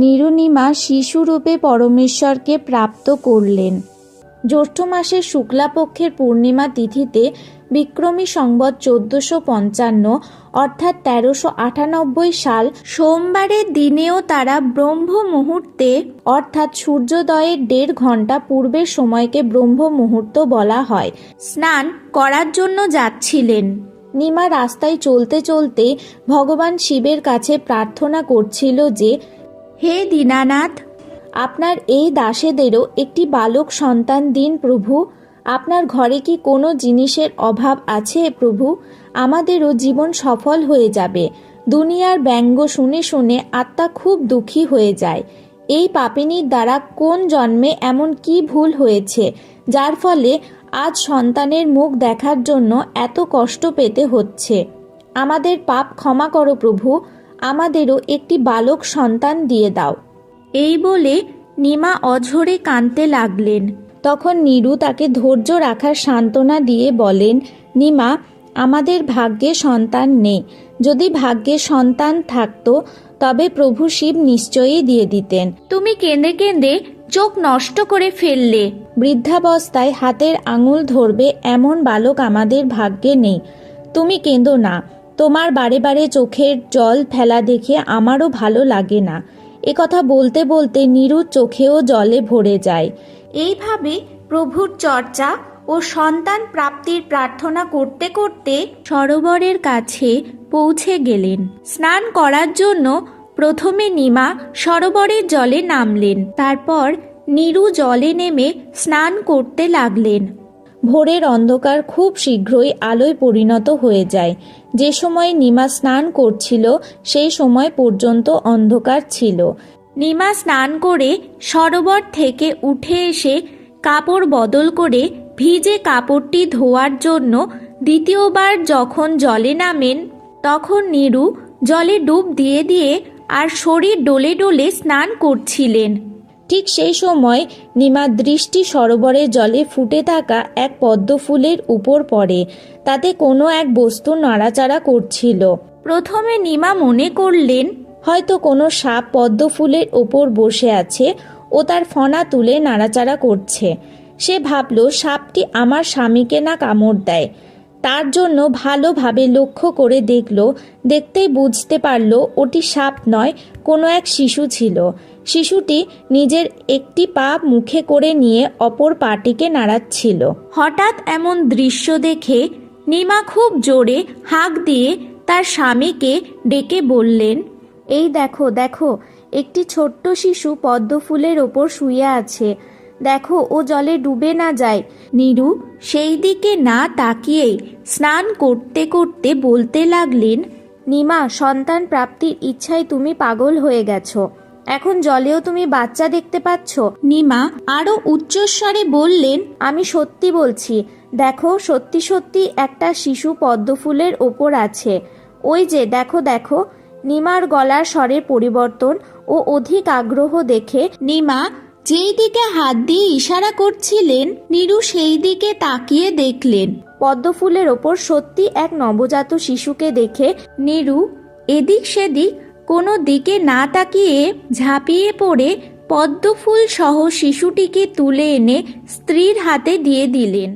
নিরুনিমা শিশুরূপে পরমেশ্বরকে প্রাপ্ত করলেন। জ্যৈষ্ঠ মাসের শুক্লাপক্ষের পূর্ণিমা তিথিতে বিক্রমী সংবৎ চোদ্দশো পঞ্চান্ন, অর্থাৎ তেরোশো আটানব্বই সাল সোমবারের দিনেও তারা ব্রহ্ম মুহূর্তে অর্থাৎ সূর্যোদয়ের দেড় ঘণ্টা পূর্বের সময়কে ব্রহ্ম মুহূর্ত বলা হয়, স্নান করার জন্য যাচ্ছিলেন। নিমা রাস্তায় চলতে চলতে ভগবান শিবের কাছে প্রার্থনা করছিল যে হে দীনানাথ, আপনার এই দাসেদেরও একটি বালক সন্তান দিন প্রভু। আপনার ঘরে কি কোনো জিনিসের অভাব আছে প্রভু? আমাদেরও জীবন সফল হয়ে যাবে। দুনিয়ার ব্যঙ্গ শুনে শুনে আত্মা খুব দুঃখী হয়ে যায়। এই পাপিনীর দ্বারা কোন জন্মে এমন কি ভুল হয়েছে? যার ফলে আজ সন্তানের মুখ দেখার জন্য এত কষ্ট পেতে হচ্ছে। আমাদের পাপ ক্ষমা করো প্রভু। আমাদেরও একটি বালক সন্তান দিয়ে দাও। এই বলে নিমা অঝরে কাঁদতে লাগলেন। তখন নীরু তাকে ধৈর্য রাখার সান্ত্বনা দিয়ে বলেন নিমা আমাদের ভাগ্যে সন্তান নেই। যদি ভাগ্যে সন্তান থাকতো তবে প্রভু শিব নিশ্চয়ই দিয়ে দিতেন। তুমি কেঁদে কেঁদে চোখ নষ্ট করে ফেললে। বৃদ্ধাবস্থায় হাতের আঙুল ধরবে এমন বালক আমাদের ভাগ্যে নেই। তুমি কেঁদো না। তোমার বারে বারে চোখের জল ফেলা দেখে আমারও ভালো লাগে না। এ কথা বলতে বলতে নিরুর চোখেও জলে ভরে যায়। এইভাবে প্রভুর চর্চা ও সন্তান প্রাপ্তির প্রার্থনা করতে করতে সরোবরের কাছে পৌঁছে গেলেন। স্নান করার জন্য প্রথমে নিমা সরোবরের জলে নামলেন। তারপর নিরু জলে নেমে স্নান করতে লাগলেন। ভোরের অন্ধকার খুব শীঘ্রই আলোয় পরিণত হয়ে যায়। যে সময় নিমা স্নান করছিল, সেই সময় পর্যন্ত অন্ধকার ছিল। নিমা স্নান করে সরোবর থেকে উঠে এসে কাপড় বদল করে ভিজে কাপড়টি ধোয়ার জন্য দ্বিতীয়বার যখন জলে নামেন, তখন নিরু জলে ডুব দিয়ে দিয়ে আর শরীর ডলে ডলে স্নান করছিলেন। ঠিক সেই সময় নিমার দৃষ্টি সরোবরের জলে ফুটে থাকা এক পদ্ম ফুলের উপর পড়ে। তাতে কোনো এক বস্তু নাড়াচাড়া করছিল। প্রথমে নিমা মনে করলেন, হয়তো কোনো সাপ পদ্ম ফুলের ওপর বসে আছে ও তার ফনা তুলে নাড়াচাড়া করছে। সে ভাবল, সাপটি আমার স্বামীকে না কামড় দেয়। তার জন্য ভালোভাবে লক্ষ্য করে দেখল দেখতেই বুঝতে পারল ওটি সাপ নয়, কোনো এক শিশু ছিল। শিশুটি নিজের একটি পা মুখে করে নিয়ে অপর পাটিকে নাড়াচ্ছিল। হঠাৎ এমন দৃশ্য দেখে নিমা খুব জোরে হাঁক দিয়ে তার স্বামীকে ডেকে বললেন, এই দেখো দেখো, একটি ছোট্ট শিশু পদ্ম ফুলের ওপর শুয়ে আছে। দেখো, ও জলে ডুবে না যায়। নীরু সেই দিকে না তাকিয়েই স্নান করতে করতে বলতে লাগলেন, নিমা, সন্তান প্রাপ্তির ইচ্ছায় তুমি পাগল হয়ে গেছো। এখন জলেও তুমি বাচ্চা দেখতে পাচ্ছ। নিমা আরও উচ্চস্বরে বললেন, আমি সত্যি বলছি। দেখো, সত্যি সত্যি একটা শিশু পদ্মফুলের ওপর আছে। ওই যে, দেখো দেখো, নিমার গলার স্বরের পরিবর্তন ও অধিক আগ্রহ দেখে নিমা যেই দিকে হাত দিয়ে ইশারা করছিলেন, নীরু সেই দিকে তাকিয়ে দেখলেন। পদ্মফুলের ওপর সত্যি এক নবজাত শিশুকে দেখে নীরু এদিক সেদিক কোনো দিকে না তাকিয়ে ঝাঁপিয়ে পড়ে পদ্মফুল সহ শিশুটিকে তুলে এনে স্ত্রীর হাতে দিয়ে দিলেন।